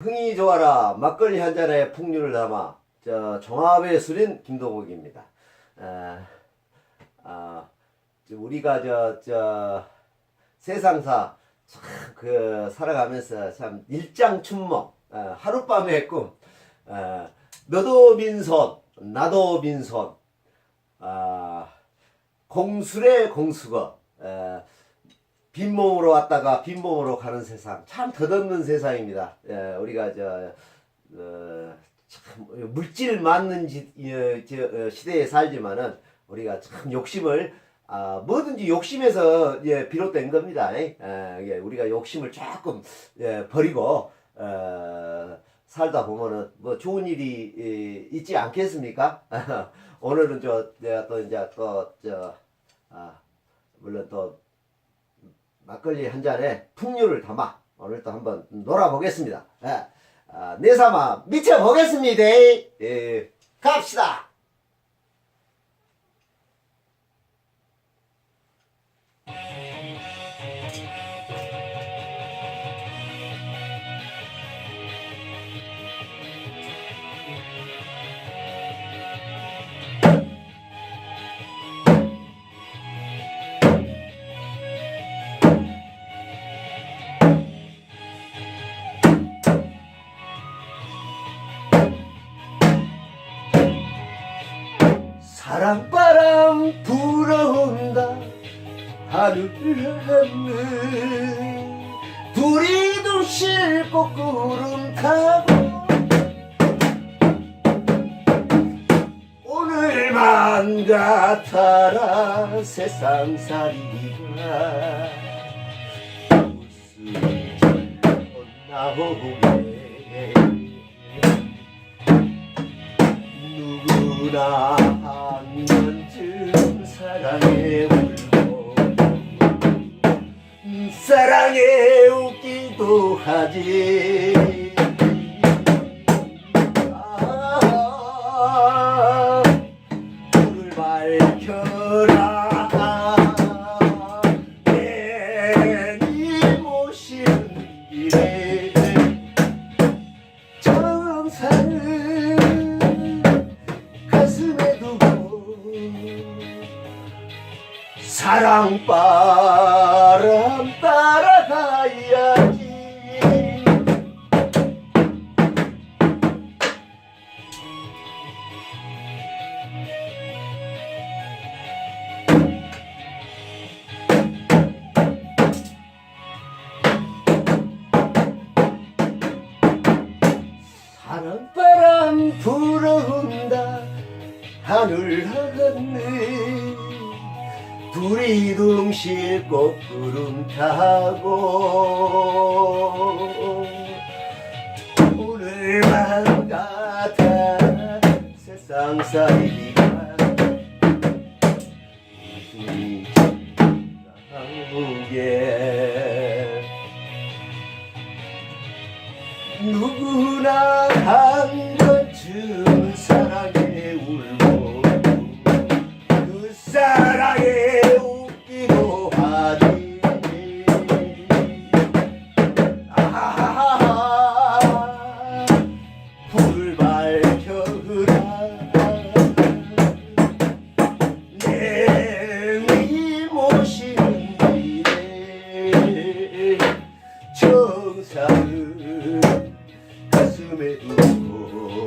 흥이 좋아라 막걸리 한 잔에 풍류를 담아 저 종합의 술인 김동욱입니다. 아, 아, 저 우리가 저, 저 세상사 참 그 살아가면서 참 일장춘몽 아, 하룻밤의 꿈 아, 너도 민손 나도 민손 아, 공술의 공수거 아, 빈몸으로 왔다가 빈몸으로 가는 세상 참 덧없는 세상입니다. 예, 우리가 저 어, 참 물질 많는 지, 어, 저, 어, 시대에 살지만은 우리가 참 욕심을 아, 뭐든지 욕심에서 예, 비롯된 겁니다. 예, 예, 우리가 욕심을 조금 예, 버리고 어, 살다 보면은 뭐 좋은 일이 예, 있지 않겠습니까? 오늘은 저 내가 또 이제 또저 아, 물론 또 막걸리 한 잔에 풍류를 담아 오늘 또 한번 놀아보겠습니다. 예. 아, 내 삼아 미쳐보겠습니다. 예, 갑시다. 사랑바람 불어온다. 하늘을 하늘 둘이 둘씩 꽃구름 타고 오늘만 같아라 세상살이가 웃음이 나오게 누구나 한 번쯤 사랑에 울고 음, 사랑에 웃기도 하지. 아, 불을 밝혀라 사랑바람 따라가야지. 사랑바람 불어온다. 하늘 하늘 둘이 둥실 꽃구름 타고 오늘만 같아 세상 살기가 웃음이 나오게 누구나 한 번쯤 사랑에 울고 가슴에 두고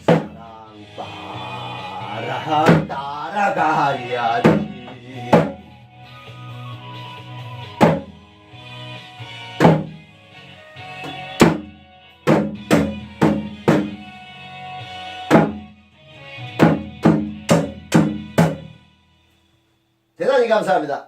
사랑 바람 따라가야지 대단히 감사합니다.